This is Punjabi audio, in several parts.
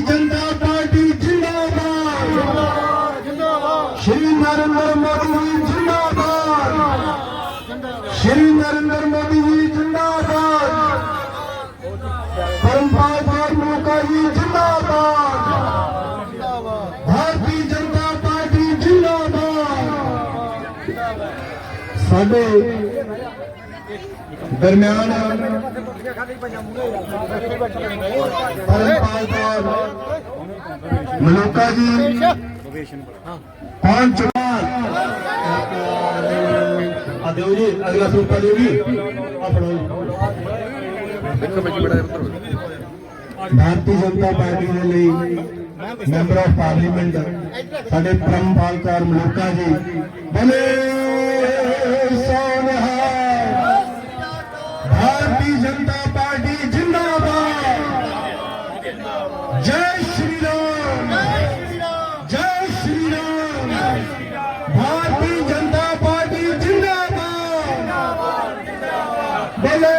ਜਨਤਾ ਪਾਰਟੀ ਜਿੰਦਾਬਾਦ ਸ਼੍ਰੀ ਨਰਿੰਦਰ ਮੋਦੀ ਜੀ ਜਿੰਦਾਬਾਦ ਸ਼੍ਰੀ ਨਰਿੰਦਰ ਮੋਦੀ ਜੀ ਜਿੰਦਾਬਾਦ ਪਰਮਪਾਲ ਕੌਰ ਮੋਕਾ ਜੀ ਜਿੰਦਾਬਾਦ ਭਾਰਤੀ ਜਨਤਾ ਪਾਰਟੀ ਜਿੰਦਾਬਾਦ ਸਾਡੇ ਦਰਮਿਆਨ ਪਰਮਪਾਲ ਕੌਰ ਮਲੋਕਾ ਜੀ। ਪਹੁੰਚ ਚੁੱਕਾ ਆ ਦਿਓ ਜੀ ਅਗਲਾ ਸੂਪਾ ਦਿਓ ਜੀ। ਦੇਖੋ ਬੜਾ ਭਾਰਤੀ ਜਨਤਾ ਪਾਰਟੀ ਦੇ ਲਈ ਮੈਂਬਰ ਆਫ ਪਾਰਲੀਮੈਂਟ ਸਾਡੇ ਪ੍ਰਮਪਾਲ ਕੌਰ ਮਲੋਕਾ ਜੀ। ਬਲੇ। ਭਾਰਤੀ ਜਨਤਾ ਪਾਰਟੀ ਜਿੰਦਾਬਾਦ। ਜਿੰਦਾਬਾਦ ਬੋਲੇ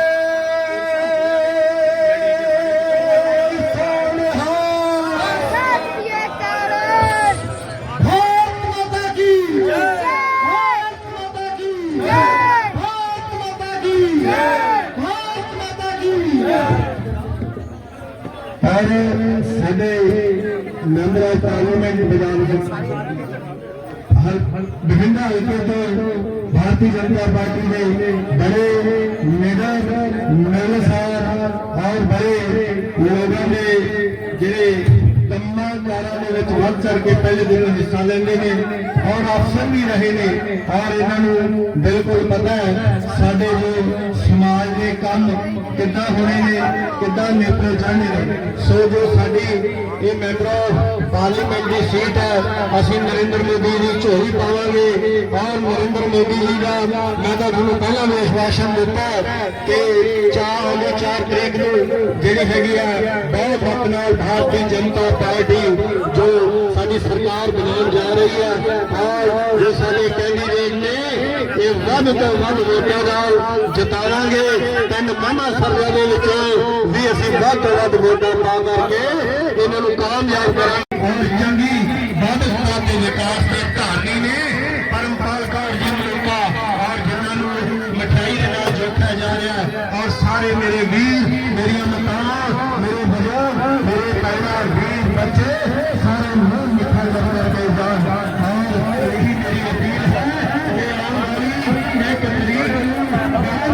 ਸਾਰੇ ਸਾਡੇ ਮੈਂਬਰਾਂ ਪਾਰਲੀਮੈਂਟ ਵਿਧਾਨ ਸਭਾ ਬਠਿੰਡਾ ਵਿਭਿੰਨ ਹਲਕੇ ਤੋਂ ਭਾਰਤੀ ਜਨਤਾ ਪਾਰਟੀ ਦੇ ਬੜੇ ਨਿਡਰ ਮਿਲਸਾਰ ਔਰ ਬੜੇ ਲੋਕਾਂ ਦੇ ਜਿਹੜੇ ਵਿੱਚ ਵੱਧ ਚੜ ਕੇ ਪਹਿਲੇ ਦਿਨ ਹਿੱਸਾ ਲੈਂਦੇ ਨੇ ਔਰ ਅਫਸਰ ਵੀ ਰਹੇ ਨੇ। ਔਰ ਇਹਨਾਂ ਨੂੰ ਬਿਲਕੁਲ ਪਤਾ ਹੈ, ਸਾਡੇ ਜੋ ਸਮਾਜ ਦੇ ਕੰਮ ਕਿੱਦਾਂ ਹੋਣੇ ਨੇ, ਕਿੱਦਾਂ ਨਿਪਟੇ ਜਾਣੇ ਨੇ। ਸੋ ਜੋ ਸਾਡੀ ਇਹ ਮੈਂਬਰ ਆਫ ਪਾਰਲੀਮੈਂਟ ਦੀ ਸੀਟ ਹੈ, ਅਸੀਂ ਨਰਿੰਦਰ ਮੋਦੀ ਦੀ ਝੋਲੀ ਪਾਵਾਂਗੇ। ਔਰ ਨਰਿੰਦਰ ਮੋਦੀ ਜੀ ਦਾ ਮੈਂ ਤਾਂ ਤੁਹਾਨੂੰ ਪਹਿਲਾਂ ਵੀ ਵਿਸ਼ਵਾਸਨ ਦਿੱਤਾ ਕਿ ਚਾਰ ਹੋਲੇ ਚਾਰ ਤਰੀਕ ਨੂੰ ਜਿਹੜੀ ਹੈਗੀ ਆ, ਬਹੁਤ ਹੱਕ ਨਾਲ ਭਾਰਤੀ ਜਨਤਾ ਪਾਰਟੀ ਜੋ ਸਾਡੀ ਸਰਕਾਰ ਬਣਾਉਣ ਜਾ ਰਹੀ ਹੈ। ਔਰ ਜੋ ਸਾਡੇ ਕੈਂਡੀਡੇਟ ਨੇ ਇਹ ਵੱਧ ਤੋਂ ਵੱਧ ਵੋਟਾਂ ਨਾਲ ਜਿਤਾਵਾਂਗੇ ਤਿੰਨ ਮਾਮਾ ਸਰਵੇ ਦੇ ਵਿੱਚੋਂ ਵੀ ਅਸੀਂ ਵੱਧ ਤੋਂ ਵੱਧ ਵੋਟਾਂ ਪਾ ਕਰਕੇ ਇਹਨਾਂ ਨੂੰ ਕਾਮਯਾਬ ਕਰਾਂਗੇ। ਔਰ ਚੰਗੀ